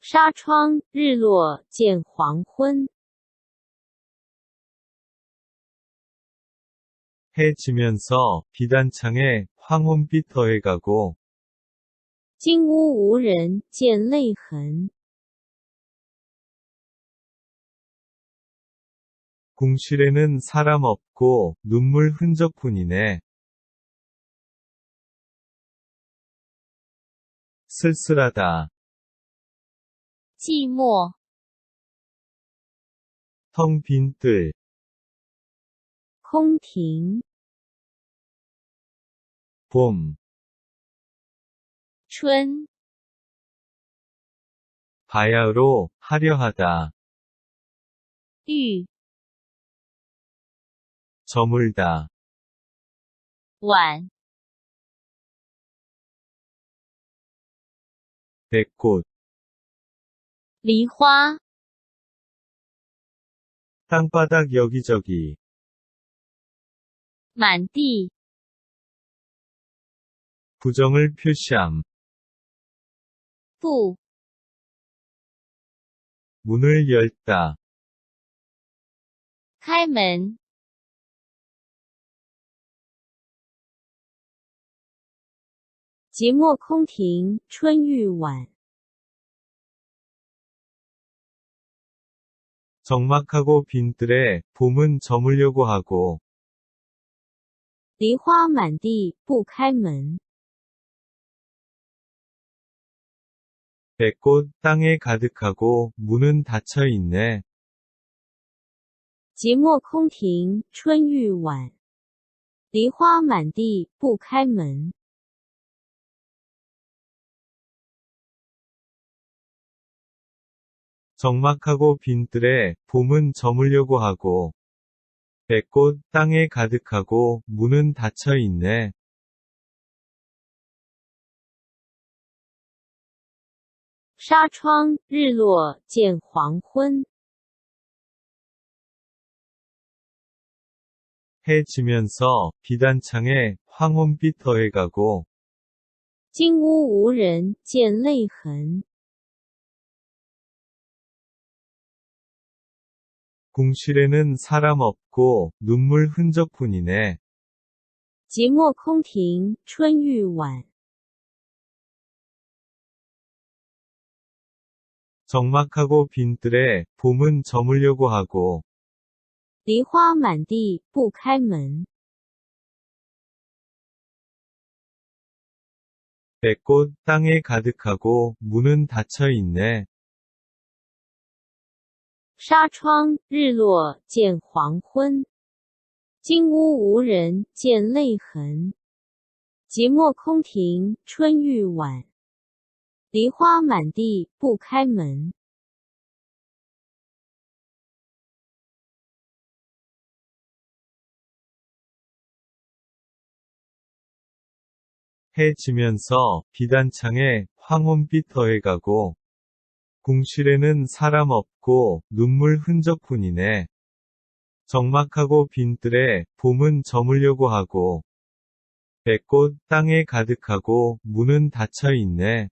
纱窗日落见黄昏。 해 지면서 비단창에 황혼빛 더해가고 金屋无人见泪痕。 궁실에는 사람 없고 눈물 흔적뿐이네. 쓸쓸하다. 寂寞， 텅 빈 뜰. 空庭， 봄. 春， 바야흐로 하려하다. 玉， 저물다. 晚， 백꽃. 梨花， 땅바닥 여기저기. 满地， 부정을 표시함. 不， 문을 열다. 开门，寂寞空庭，春欲晚。 적막하고 빈 뜰에 봄은 저물려고 하고 梨花满地，不开门。 백꽃 땅에 가득하고 문은 닫혀 있네. 寂寞空庭，春欲晚。梨花满地，不开门。 적막하고 빈 뜰에 봄은 저물려고 하고 백꽃 땅에 가득하고 문은 닫혀 있네. 纱窗日落见黄昏。 해 지면서 비단창에 황혼빛 더해가고 金屋无人见泪痕。 궁실에는 사람 없고 눈물 흔적뿐이네. 寂寞空庭，春欲晚。 적막하고 빈 뜰에 봄은 저물려고 하고 梨花满地，不开门。 백꽃 땅에 가득하고 문은 닫혀 있네. 纱窗日落见黄昏。金屋无人见泪痕。寂寞空庭，春欲晚。梨花满地，不开门。 해 지면서 비단창에 황혼빛 더해가고 궁실에는 사람 없고 눈물 흔적뿐이네. 적막하고 빈 뜰에 봄은 저물려고 하고 백꽃 땅에 가득하고 문은 닫혀 있네.